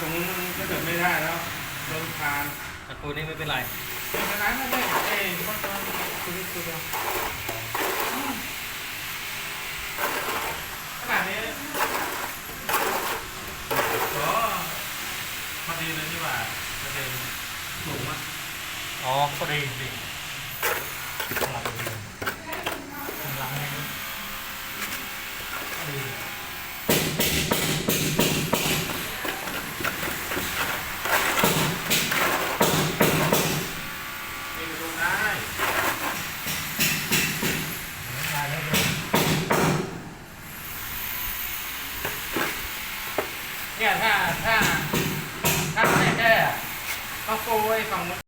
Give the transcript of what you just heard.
ตรงนู้นมันก็เกิดไม่ได้แล้วโดนคานตะปูนี่ไม่เป็นไรไม่เป็นไรไม่ได้เอ้ยมันก็คือคือเดียวขนาดนี้โอ้พอดีเลยนี่หว่าประเด็นสูงอะอ๋อก็ดีดีกำลังดีกำลังให้ดี นี่ก็ดูได้ ได้แล้วเลย เนี่ย ถ้าถ้าถ้าไม่แก้ก็โกยฝั่งนู้น